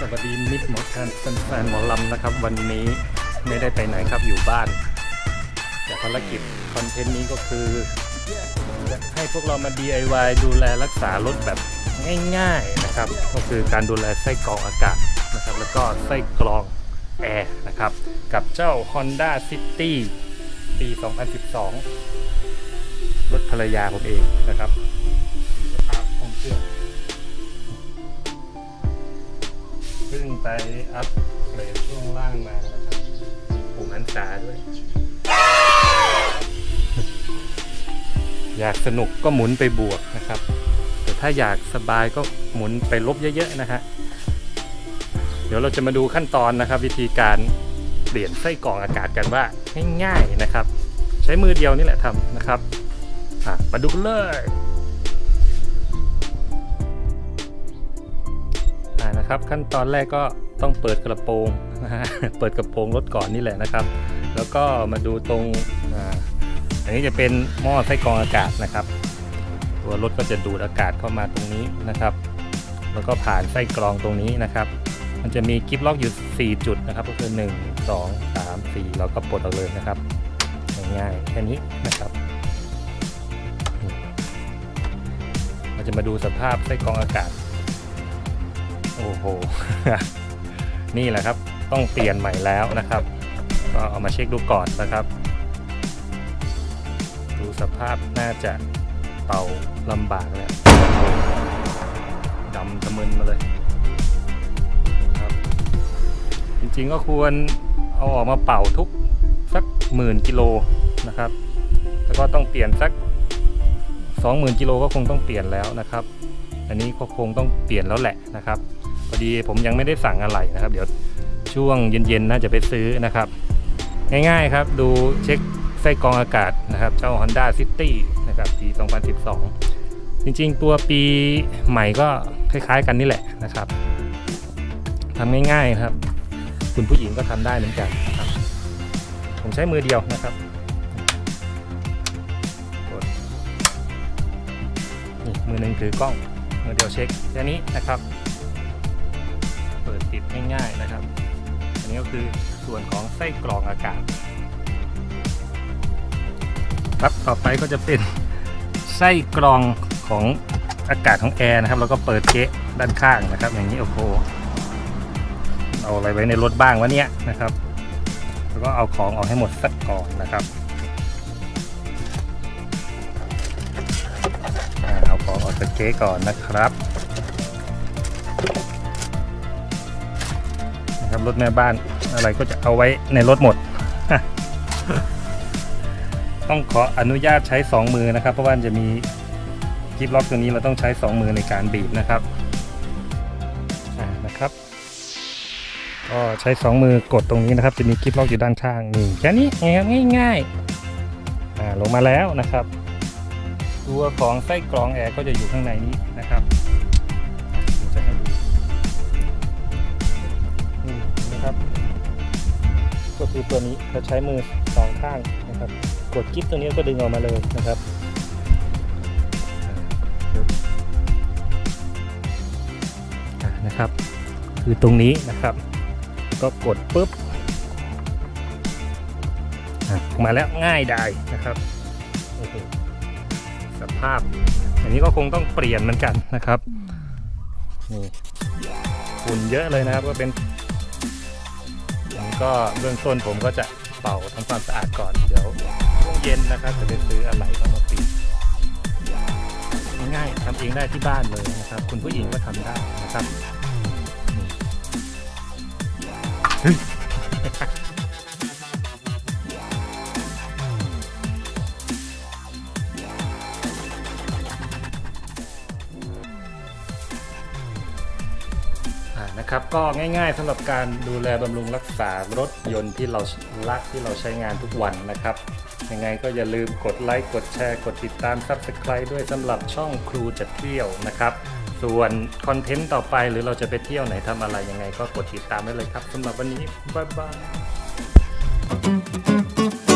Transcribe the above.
สวัสดีมิตรท่านหมอลำนะครับ วันนี้ไม่ได้ไปไหนครับอยู่บ้าน แต่ภารกิจคอนเทนต์นี้ก็คือจะให้พวกเรามา DIY ดูแลรักษารถแบบง่ายๆนะครับ ก็คือการดูแลไส้กรองอากาศนะครับ แล้วก็ไส้กรองแอร์นะครับ กับเจ้า Honda City ปี 2012 รถภรรยาผมเองนะครับสภาพห้องเครื่อง เพิ่งไปอัปเกรดช่วงล่างมานะครับปุ่มหันษาด้วย อยากสนุกก็หมุนไปบวกนะครับ แต่ถ้าอยากสบายก็หมุนไปลบเยอะๆนะฮะ เดี๋ยวเราจะมาดูขั้นตอนนะครับ วิธีการเปลี่ยนไส้กรองอากาศกันว่าง่ายๆนะครับ ใช้มือเดียวนี่แหละทำนะครับมาดูกันเลย นะครับ ขั้นตอนแรกก็ต้องเปิดกระโปรงนะฮะเปิดกระโปรงรถก่อนนี่แหละนะครับ แล้วก็มาดูตรงอันนี้จะเป็นหม้อไส้กรองอากาศนะครับ ตัวรถก็จะดูดอากาศเข้ามาตรงนี้นะครับ แล้วก็ผ่านไส้กรองตรงนี้นะครับ มันจะมีกิฟล็อกอยู่ 4 จุดนะครับ ก็คือ 1 2 3 4เราก็ปลดออกเลยนะครับง่ายๆแค่นี้นะครับเราจะมาดูสภาพไส้กรองอากาศ โอ้โห นี่แหละครับ ต้องเปลี่ยนใหม่แล้วนะครับ ก็เอามาเช็คดูก่อนนะครับ ดูสภาพน่าจะเป่าลำบากแล้วดำทะมึนมาเลยครับ จริงๆก็ควรเอาออกมาเป่าทุกสักหมื่นกิโลนะครับ แล้วก็ต้องเปลี่ยนสักสองหมื่นกิโลก็คงต้องเปลี่ยนแล้วนะครับ อันนี้ก็คงต้องเปลี่ยนแล้วแหละนะครับ พอดีผมยังไม่ได้สั่งอะไรนะครับ เดี๋ยวช่วงเย็นๆน่าจะไปซื้อนะครับ ง่ายๆครับดูเช็คไส้กรองอากาศนะครับเจ้า Honda City นะครับปี 2012 จริงๆ ตัวปีใหม่ก็คล้ายๆกันนี่แหละนะครับทำง่ายๆครับ คุณผู้หญิงก็ทำได้เหมือนกันครับผมใช้มือเดียวนะครับกดนี่มือหนึ่งถือกล้องมือเดียวเช็คแค่นี้นะครับ เปิดปิดง่ายๆนะครับ อันนี้ก็คือส่วนของไส้กรองอากาศ ครับต่อไปก็จะเป็นไส้กรองของอากาศของแอร์นะครับแล้วก็เปิดเก๊ะด้านข้างนะครับ อย่างนี้โอ้โหเอาอะไรไว้ในรถบ้างวะเนี่ยนะครับ แล้วก็เอาของออกให้หมดสักก่อนนะครับเอาของออกจากเก๊ะก่อนนะครับ รถแม่บ้านอะไรก็จะเอาไว้ในรถหมด ต้องขออนุญาตใช้ 2 มือนะครับ เพราะว่าจะมีกิฟล็อกตัวนี้เราต้องใช้ 2 มือในการบีบนะครับนะครับ ก็ใช้ 2 มือกดตรงนี้นะครับ จะมีกิฟล็อกอยู่ด้านข้างนี่แค่นี้เองครับง่ายๆอ่าลงมาแล้วนะครับ ตัวของไส้กรองแอร์ก็จะอยู่ข้างในนี้นะครับ คือตัวนี้เราใช้มือสองข้างนะครับ กดกิ๊บตัวนี้ก็ดึงออกมาเลยนะครับนะครับ คือตรงนี้นะครับ ก็กดปุ๊บมาแล้วง่ายได้นะครับสภาพ อันนี้ก็คงต้องเปลี่ยนเหมือนกันนะครับนี่ฝุ่นเยอะเลยนะครับก็เป็น ผมก็เบื้องต้นผมก็จะเป่าทำความสะอาดก่อนเดี๋ยวช่วงเย็นนะครับ จะไปซื้ออะไรก็มาปิดง่ายๆทำเองได้ที่บ้านเลยนะครับ คุณผู้หญิงก็ทำได้นะครับ นี่อ่านะครับก็ง่ายๆสำหรับการดูแลบำรุงรักษารถยนต์ที่เรารักที่เราใช้งานทุกวันนะครับ ยังไงก็อย่าลืมกดไลค์กดแชร์ กดติดตาม Subscribe ด้วยสำหรับช่องครูจะเที่ยวนะครับ ส่วนคอนเทนต์ต่อไปหรือเราจะไปเที่ยวไหนทำอะไรยังไงก็กดติดตามได้เลยครับสำหรับวันนี้บ๊ายบาย